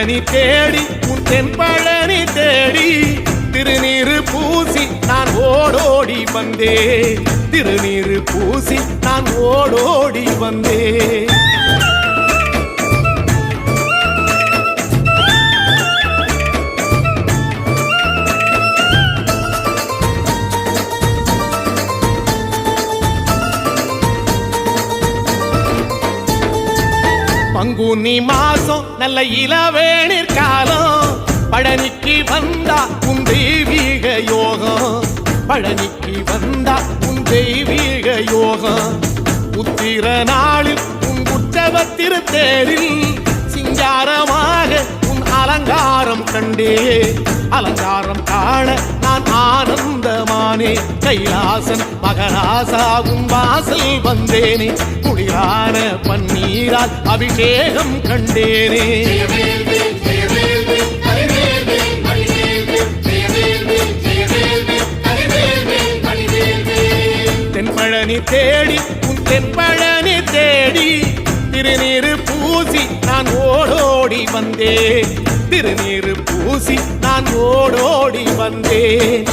தென்பழனி தேடி உன் தென்பழனி தேடி திருநீரு பூசி நான் ஓடோடி வந்தேன் திருநீரு பூசி நான் ஓடோடி வந்தேன் பங்குனி மாசம் நல்ல இளவேணிற் காலம். பழனிக்கு வந்தா உன் தெய்வீக யோகம். பழனிக்கு வந்தா உன் தெய்வீக யோகம். உத்திர நாளில் உன் உற்சவ திருத்தேரில் சிங்காரமாக உன் அலங்காரம் கண்டே. அலங்காரம் காண நான் ஆனந்தமானே. கைலாசன் மகராசாவும் வாசல் வந்தேனே. நீரான பன்னீரால் அபிஷேகம் கண்டேனே. தென்பழனி தேடி உன் தென்பழனி தேடி திருநீரு பூசி நான் ஓடோடி வந்தேன். திருநீரு பூசி நான் ஓடோடி வந்தேன்.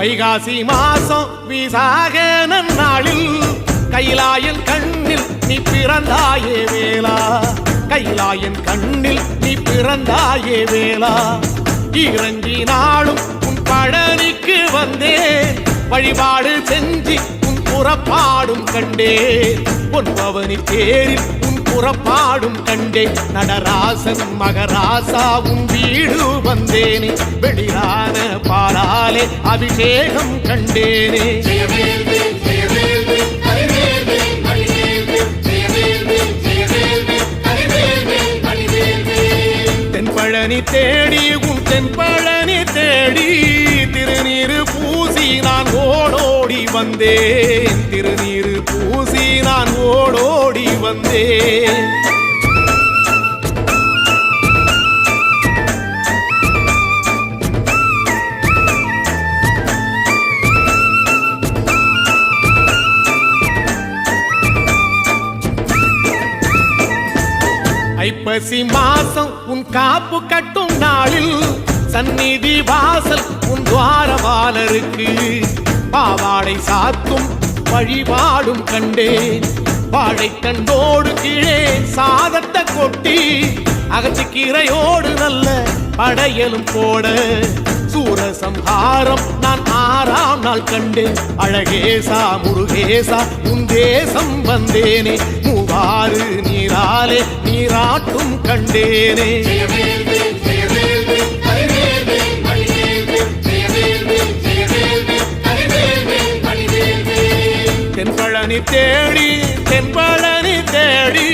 வைகாசி மாசம் விசாக நன்னாளில் கைலாயன் கண்ணில் நீ பிறந்தாயே வேளா. கைலாயன் கண்ணில் நீ பிறந்தாயே வேளா. இறங்கி நாளும் உன் பழனிக்கு வந்தேன் வழிபாடு செஞ்சு உன் புறப்பாடும் கண்டேன் உன் பவனி தேரில் உன் புறப்பாடும் கண்டே நடராசன் மகராசாவும் வீடு வந்தேனே. வெளியான பாலாலே அபிஷேகம் கண்டேனே. தென்பழனி தேடி உன் தென்பழனி தேடி திருநீரு பூசி நான் ஓடோடி வந்தேன். வந்தேன். ஐப்பசி மாசம் உன் காப்பு கட்டும் நாளில் சந்நிதி வாசல் உன் துவாரவாளருக்கு பாவாடை சாத்தும் வழிபாடும் கண்டேன். வாழைக்கண்டோடு கீழே சாதத்தை கொட்டி அகத்துக்கீரையோடு நல்ல படையலும் போட. சூரசம்ஹாரம் நான் ஆறாம் நாள் கண்டேன். அழகேசா முருகேசா உன் தேசம் வந்தேனே. மூவாறு நீராலே நீராட்டும் கண்டேனே. தென்பழனி தேடி தென்பழனி தேடி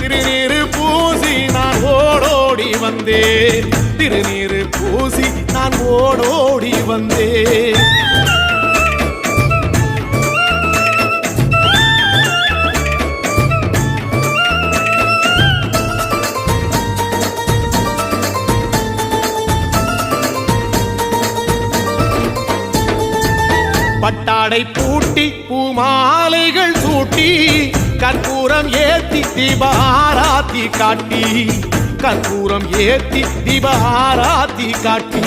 திருநீரு பூசி நான் ஓடோடி வந்தேன். திருநீரு பூசி நான் ஓடோடி வந்தேன். பட்டாடை பூட்டி பூமாலைகள் சூட்டி கற்பூரம் ஏத்தி தீபாராத்தி காட்டி. கற்பூரம் ஏத்தி தீபாராத்தி காட்டி.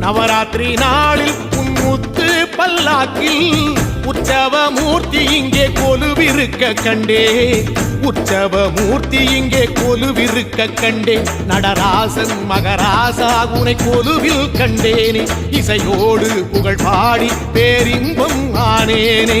நவராத்திரி நாளில் உன் முத்து பல்லாக்கில் உற்சவ மூர்த்தி இங்கே கொலுவிருக்க கண்டே. உற்சவ மூர்த்தி இங்கே கொலுவிருக்க கண்டே. நடராசன் மகராசா உனை கொலுவில் கண்டேனே. இசையோடு புகழ் பாடி பேரின்பம் ஆனேனே.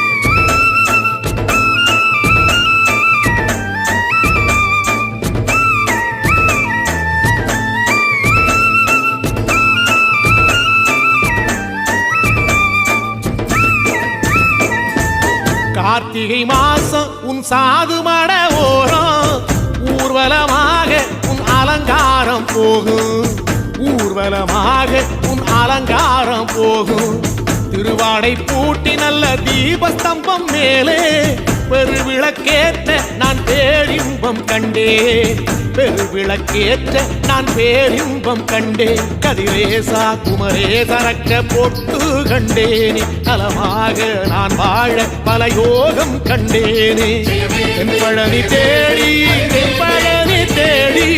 கார்த்திகை மாசம் உன் சாது மட ஓரம். ஊர்வலமாக உன் அலங்காரம் போகும். ஊர்வலமாக உன் அலங்காரம் போகும். திருவாடை பூட்டி நல்ல தீபஸ்தம்பம் மேலே பெருவிளக்கேற்ற நான் பேரின்பம் கண்டேன். பெருவிளக்கேற்ற நான் பேரின்பம் கண்டேன். கதிரேசா குமரே தரக்க போட்டு கண்டேனே. நலமாக நான் வாழ பல யோகம் கண்டேனே. பழனி தேடி பழனி தேடி